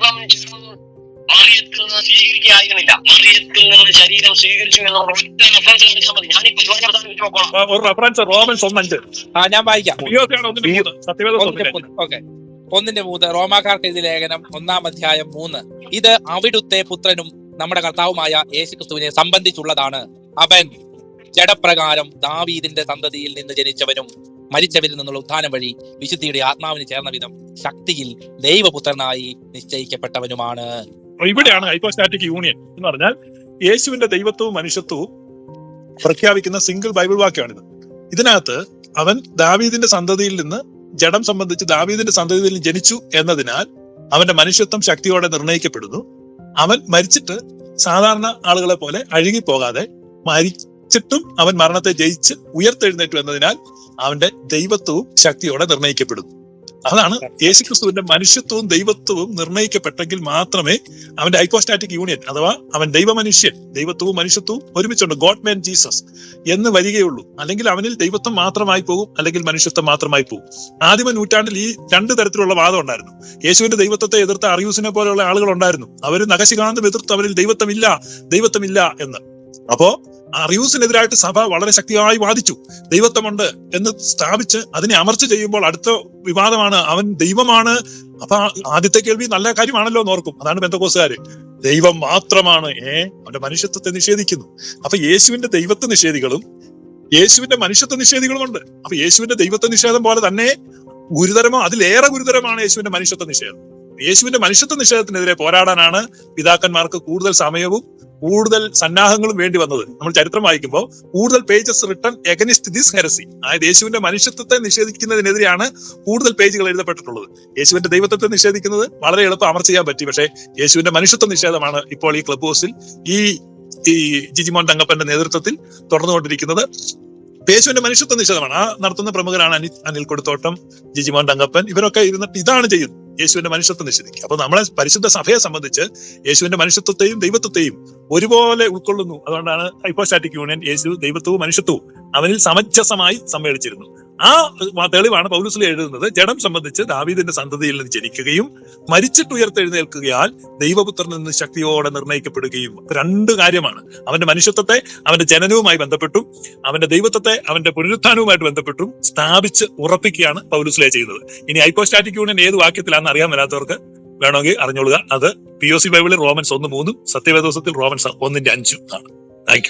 ജഡം മറിയത്തിൽ നിന്ന് സ്വീകരിക്കുകയായിരുന്നില്ല മറിയത്തിൽ നിന്ന് ശരീരം സ്വീകരിച്ചു എന്നുള്ള ഒറ്റ റെഫറൻസ് കാണിച്ചാൽ മതി ഞാനിപ്പോ യുവജനപ്രധാനം വെച്ച് നോക്കണം ഒരു റെഫറൻസ് റോമൻസ് ഒന്നഞ്ച് ആ ഞാൻ വായിക്കാം ഓക്കെ. ഒന്നിന്റെ മൂന്ന്. റോമാക്കാർക്ക് എഴുതിയ ലേഖനം ഒന്നാം അധ്യായം മൂന്ന്. ഇത് അവിടുത്തെ പുത്രനും നമ്മുടെ കർത്താവുമായ യേശുക്രിസ്തുവിനെ സംബന്ധിച്ചുള്ളതാണ്. അവൻ ജഡപ്രകാരം ദാവീദിന്റെ സന്തതിയിൽ നിന്ന് ജനിച്ചവനും മരിച്ചവരിൽ നിന്നുള്ള ഉത്ഥാനം വഴി വിശുദ്ധിയുടെ ആത്മാവിന് ചേർന്ന വിധം ശക്തിയിൽ ദൈവപുത്രനായി നിശ്ചയിക്കപ്പെട്ടവനുമാണ്. ഇവിടെയാണ് ഹൈപ്പോസ്റ്റാറ്റിക് യൂണിയൻ എന്ന് പറഞ്ഞാൽ യേശുവിന്റെ ദൈവത്വവും മനുഷ്യത്വവും പ്രഖ്യാപിക്കുന്ന സിംഗിൾ ബൈബിൾ വാക്യമാണിത്. ഇതിനകത്ത് അവൻ ദാവീദിന്റെ സന്തതിയിൽ നിന്ന് ജഡം സംബന്ധിച്ച് ദാവീദിന്റെ സന്തതിയിൽ ജനിച്ചു എന്നതിനാൽ അവന്റെ മനുഷ്യത്വം ശക്തിയോടെ നിർണയിക്കപ്പെടുന്നു. അവൻ മരിച്ചിട്ട് സാധാരണ ആളുകളെ പോലെ അഴുകി പോകാതെ മരിച്ചിട്ടും അവൻ മരണത്തെ ജയിച്ച് ഉയർത്തെഴുന്നേറ്റു എന്നതിനാൽ അവന്റെ ദൈവത്വവും ശക്തിയോടെ നിർണയിക്കപ്പെടുന്നു. അതാണ് യേശുക്രിസ്തുവിന്റെ മനുഷ്യത്വവും ദൈവത്വവും നിർണയിക്കപ്പെട്ടെങ്കിൽ മാത്രമേ അവന്റെ ഐക്കോസ്റ്റാറ്റിക് യൂണിയൻ അഥവാ അവൻ ദൈവമനുഷ്യൻ ദൈവത്വവും മനുഷ്യത്വവും ഒരുമിച്ചുണ്ട്. ഗോഡ് മാൻ ജീസസ് എന്ന് വരികയുള്ളൂ. അല്ലെങ്കിൽ അവനിൽ ദൈവത്വം മാത്രമായി പോകും അല്ലെങ്കിൽ മനുഷ്യത്വം മാത്രമായി പോകും. ആദിമ നൂറ്റാണ്ടിൽ ഈ രണ്ട് തരത്തിലുള്ള വാദം ഉണ്ടായിരുന്നു. യേശുവിന്റെ ദൈവത്വത്തെ എതിർത്ത അറിയൂസിനെ പോലെയുള്ള ആളുകൾ ഉണ്ടായിരുന്നു. അവർ നഖശികാന്തം എതിർത്ത് അവരിൽ ദൈവത്വമില്ല ദൈവത്വമില്ല എന്ന്. അപ്പോ അറിയൂസിനെതിരായിട്ട് സഭ വളരെ ശക്തിയായി വാദിച്ചു. ദൈവത്വമുണ്ട് എന്ന് സ്ഥാപിച്ച് അതിനെ അമർച്ച ചെയ്യുമ്പോൾ അടുത്ത വിവാദമാണ് അവൻ ദൈവമാണ്. അപ്പൊ ആദ്യത്തെ കേൾവി നല്ല കാര്യമാണല്ലോ എന്ന് ഓർക്കും. അതാണ് ബന്ധകോസുകാര് ദൈവം മാത്രമാണ് ഏ? അവന്റെ മനുഷ്യത്വത്തെ നിഷേധിക്കുന്നു. അപ്പൊ യേശുവിന്റെ ദൈവത്വ നിഷേധികളും യേശുവിന്റെ മനുഷ്യത്വ നിഷേധികളുമുണ്ട്. അപ്പൊ യേശുവിന്റെ ദൈവത്വ നിഷേധം പോലെ തന്നെ ഗുരുതരമോ അതിലേറെ ഗുരുതരമാണ് യേശുവിന്റെ മനുഷ്യത്വ നിഷേധം. യേശുവിന്റെ മനുഷ്യത്വ നിഷേധത്തിനെതിരെ പോരാടാനാണ് പിതാക്കന്മാർക്ക് കൂടുതൽ സമയവും കൂടുതൽ സന്നാഹങ്ങളും വേണ്ടി വന്നത്. നമ്മൾ ചരിത്രം വായിക്കുമ്പോൾ കൂടുതൽ pages written against this heresy അതായത് യേശുവിന്റെ മനുഷ്യത്വത്തെ നിഷേധിക്കുന്നതിനെതിരെയാണ് കൂടുതൽ പേജുകൾ എഴുതപ്പെട്ടിട്ടുള്ളത്. യേശുവിന്റെ ദൈവത്വത്തെ നിഷേധിക്കുന്നത് വളരെ എളുപ്പം അമർ ചെയ്യാൻ പറ്റി. പക്ഷേ യേശുവിന്റെ മനുഷ്യത്വ നിഷേധമാണ് ഇപ്പോൾ ഈ ക്ലബ് ഹൗസിൽ ഈ ഈ ജിജിമോൻ തങ്കപ്പന്റെ നേതൃത്വത്തിൽ തുടർന്നുകൊണ്ടിരിക്കുന്നത്. യേശുവിന്റെ മനുഷ്യത്വ നിഷേധമാണ്. ആ നടത്തുന്ന പ്രമുഖരാണ് അനിൽ അനിൽ കൊടുത്തോട്ടം ജിജിമോൻ തങ്കപ്പൻ. ഇവരൊക്കെ ഇരുന്നിട്ട് ഇതാണ് ചെയ്യുന്നത്. യേശുവിന്റെ മനുഷ്യത്വം നിഷേധിക്കുക. അപ്പൊ നമ്മളെ പരിശുദ്ധ സഭയെ സംബന്ധിച്ച് യേശുവിന്റെ മനുഷ്യത്വത്തെയും ദൈവത്വത്തെയും ഒരുപോലെ ഉൾക്കൊള്ളുന്നു. അതുകൊണ്ടാണ് ഹൈപ്പോസ്റ്റാറ്റിക് യൂണിയൻ യേശു ദൈവത്വവും മനുഷ്യത്വവും അവനിൽ സമഞ്ജസമായി സമ്മേളിച്ചിരുന്നു ആ തെളിവാണ് പൗലുസിൽ എഴുതുന്നത്. ജഡം സംബന്ധിച്ച് ദാവീദിന്റെ സന്തതിയിൽ നിന്ന് ജനിക്കുകയും മരിച്ചിട്ട് ഉയർത്തെഴുന്നേൽക്കുകയാൽ ദൈവപുത്രനിൽ നിന്ന് ശക്തിയോടെ നിർണയിക്കപ്പെടുകയും. രണ്ട് കാര്യമാണ്. അവന്റെ മനുഷ്യത്വത്തെ അവന്റെ ജനനവുമായി ബന്ധപ്പെട്ടും അവന്റെ ദൈവത്വത്തെ അവന്റെ പുനരുത്ഥാനവുമായിട്ട് ബന്ധപ്പെട്ടും സ്ഥാപിച്ച് ഉറപ്പിക്കുകയാണ് പൗലുസിലെ ചെയ്യുന്നത്. ഇനി ഐക്കോസ്റ്റാറ്റിക് യൂണിയൻ ഏത് വാക്യത്തിലാണെന്ന് അറിയാൻ വരാത്തവർക്ക് വേണമെങ്കിൽ അറിഞ്ഞോളുക അത് പി ഒ സി ബൈബിളിൽ റോമൻസ് ഒന്ന് മൂന്നും സത്യവേദോസത്തിൽ റോമൻസ് ഒന്നിന്റെ അഞ്ചും ആണ്. താങ്ക്